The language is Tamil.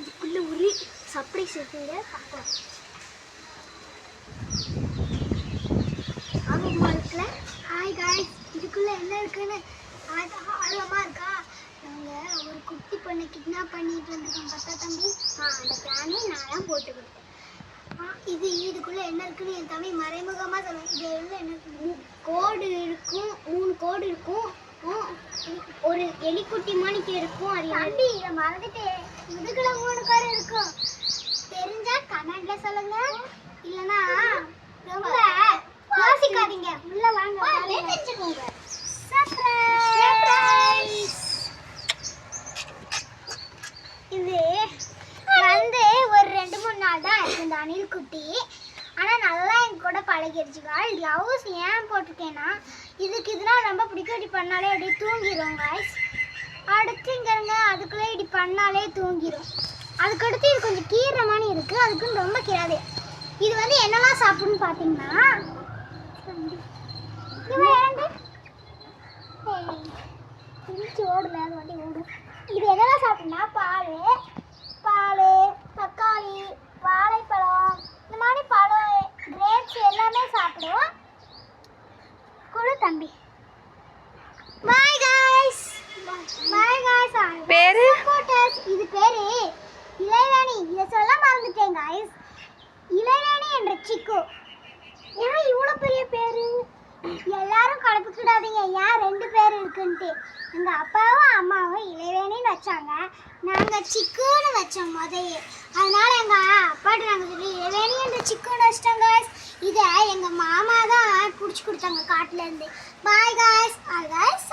இதுக்குள்ளே ஒரு சர்ப்ரைஸ் இருக்குங்க. பார்க்கலாம். ஆர்வமா இருக்குல்ல? ஹாய் காய் இதுக்குள்ளே என்ன இருக்குன்னு? ஆ- ஆர்வமா இருக்கா? நாங்கள் ஒரு குட்டி பொண்ணை கிட்னாப் பண்ணிட்டு வந்திருக்கோம். பார்த்தா தம்பி? ஆ அந்த பிளானே நான் தான் போட்டு கொடுத்தேன். இது இதுக்குள்ள என்ன இருக்குன்னு என் தம்பி மறைமுகமா சொல்லுவேன் இது உள்ள என்ன கோடு இருக்கும் மூணு கோடு இருக்கும். ஒரு எலிக்குட்டி மாணிக்கு இருக்கும் அது தம்பி இதை மறந்துட்டேன் இதுக்குள்ள மூணு கோடு இருக்கும். தெரிஞ்சா கமெண்ட்ல சொல்லுங்க. இல்லனா ரொம்ப யோசிக்காதீங்க உள்ள வாங்க. தெரிஞ்சுக்கோங்க. சர்ப்ரைஸ் இது வந்து ஒரு ரெண்டு மூணு நாள் தான் இருக்கு இந்த அணில் குட்டி. ஆனால் நல்லா என் கூட பழகிடுச்சுக்கா க்ளவுஸ் ஏன் போட்டிருக்கேன்னா இதுக்கு இதெல்லாம் ரொம்ப பிடிக்கும். இப்படி பண்ணாலே அப்படியே தூங்கிடும் காய்ஸ் அடுத்து இங்கே இருங்க. அதுக்குள்ளே இப்படி பண்ணாலே தூங்கிடும் அதுக்கடுத்து இது கொஞ்சம் கீரை மாதிரி இருக்குது அதுக்குன்னு ரொம்ப கீராது இது வந்து என்னெல்லாம் சாப்பிடுன்னு பார்த்தீங்கன்னா ஓடுல அது வண்டி ஓடும் இது என்னெல்லாம் சாப்பிடுனா எல்லாமே சாப்பிடுவோம். கொடு தம்பி. பாய் காய்ஸ் பாய் காய்ஸ் பேரு? இது பேரு? இளைவேணி இதை சொல்ல மறந்துட்டேன் காய்ஸ் இளைவேணி என்ற சிக்கு. ஏன் இவ்வளோ பெரிய பேரு? எல்லாரும் கலப்பிக்கிடாதீங்க ஏன் ரெண்டு பேர் இருக்குன்ட்டு. எங்கள் அப்பாவும் அம்மாவும் இளைவேணின்னு வச்சாங்க. நாங்கள் சிக்குன்னு வச்சோம் முதையே அதனால எங்கள் அப்பாட்ட நாங்கள் சொல்லி இளைவேணி சிக்கு சிக்குன்னு காய்ஸ் இதை எங்கள் மாமா தான் பிடிச்சி கொடுத்தாங்க காட்டிலேருந்து பாய் காய்ஸ் ஆல் காய்ஸ்